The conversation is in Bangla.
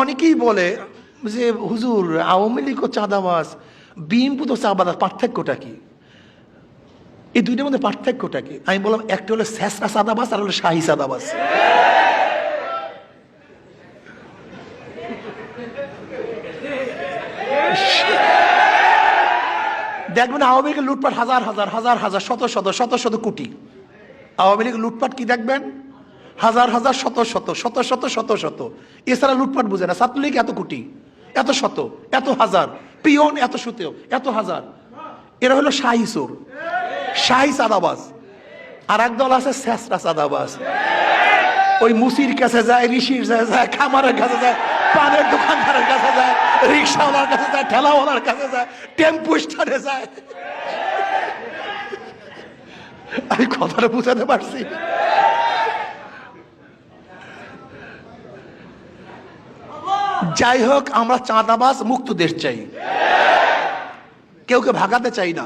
অনেকেই বলে যে, হুজুর, আওয়ামী লীগ ও চাঁদাবাস বিএনপি তো চাঁদাবাস পার্থক্যটা কি? এই দুইটার মধ্যে পার্থক্যটা কি? আমি বললাম, একটা হলো স্যাসরা সাদাবাস আর হলো শাহি সাদাবাস দেখবেন আওয়ামী লীগের লুটপাট হাজার হাজার হাজার হাজার, শত শত শত শত কোটি। আওয়ামী লীগের লুটপাট কি দেখবেন? হাজার হাজার, শত শত শত শত শত শত। এছাড়া লুটপাট বুঝে না। ছাত্রলীগ এত কোটি, এত শত, এত হাজার। পিয়ন এত শতেও এত হাজার। এরা হলো শাহি চোর। শাহি চাঁদাবাজ। আর এক দল আছে শেষরা চাঁদাবাজ। ওই মুসির কাছে যায়, ঋষির কাছে যায়, খামারের কাছে যায়, পানের দোকানদারের কাছে যায়, রিক্সাওয়ালার কাছে যায়, ঠেলাওয়ালার কাছে যায়, টেম্পু স্টারে যায়। আমি কথাটা বুঝাতে পারছি যাই হোক আমরা চাঁদাবাস মুক্ত দেশ চাই কেউকে ভাগাতে চাই না।